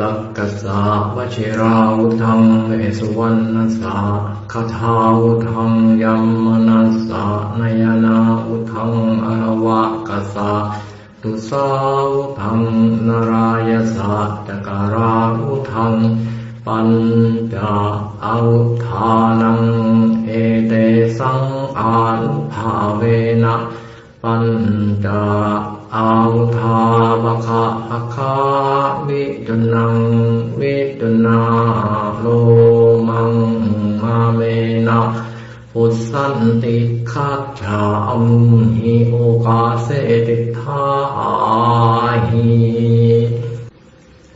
สักกสาวชิราวุธังเวสวรรณสาคาถาวุธังยัมมนัสสานยนาวุธังอรวะกสาตุสาวุธังนารายสาตการาวุธังปัญจอาวุธานังเอเตสังอานุภาเวนะปัญจอาวุธาภคะภคา นะพุทธันติคัจฉามุหิโอกาเสติทาหิ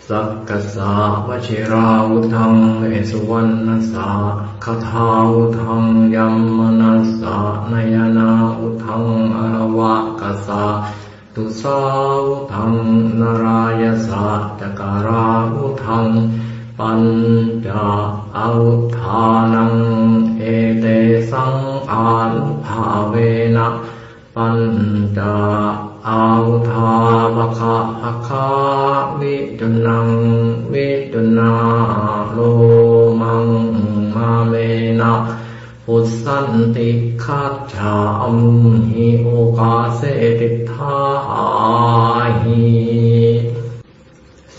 สักกสาวชิราวุธังเวสวรรณสาคาถาวุธังยัมมนัสสานยนาวุธังอรวะกสาตุสาวุธังนารายสาตการาวุธังปัญจอาวุธานัง เวนะปัญจอาวุธาภคะภคาวิจุนังวิจุนาโลมังมาเมนะพุทธันติคัจฉามหิโอกาเสติทาหิ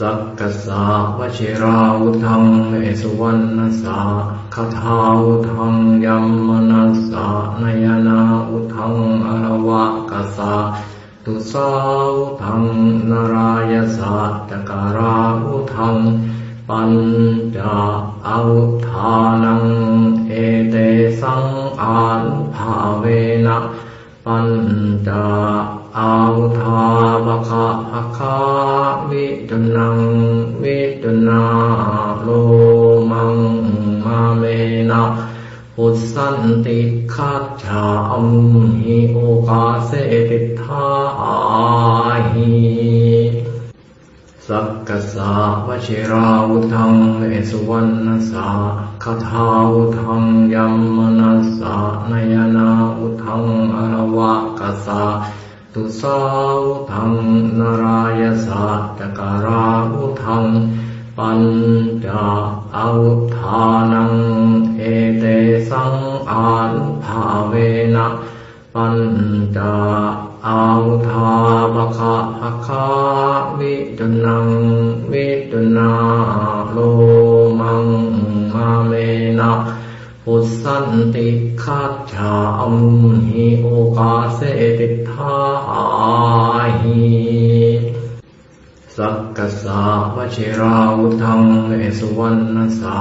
สักกสาวชิราวุธังเวสวรรณสาคาถาวุธังยัมมนัสสานยนาวุธังอรวะกสาตุสาวุธังนารายสาตการาวุธังปัญจอาวุธานังเอเตสังอานุภาเวนะ ปัญจอาวุธาภคะภคาวิจุนังวิจุนาโลมังมาเมนะพุทธันติคัจฉามหิโอกาเสติทาหิสักกสาวชิราวุธังเวสวรรณสาคาถาวุธัง ตุสาวุธังนารายสาตการาวุธัง ปัญจอาวุธานัง เอเตสังอานุภาเวนะปัญจอาวุธาภคะภคาวิจุนังวิจุนาโลมังมาเมนะพุทธันติคัจฉามุหิโอกาเสติทา สาวชิราวุธังเวสวรรณสา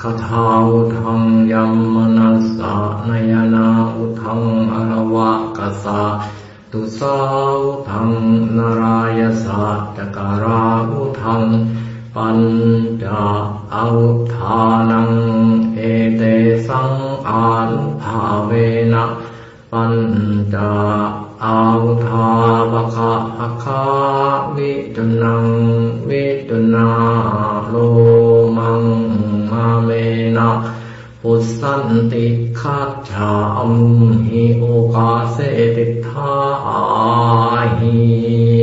คาถาวุธังยัมมนัสสานยนาวุธังอรวะกสาตุสาวุธังนารายสาตการาวุธังปัญจอาวุธานังเอเตสังอานุภาเวนะ ปัญจอาวุธาภคะภคะวิจุนังวิจุนาโลมังมาเมนะพุสันติคัจฉามุหิโอกาเสติทาหิ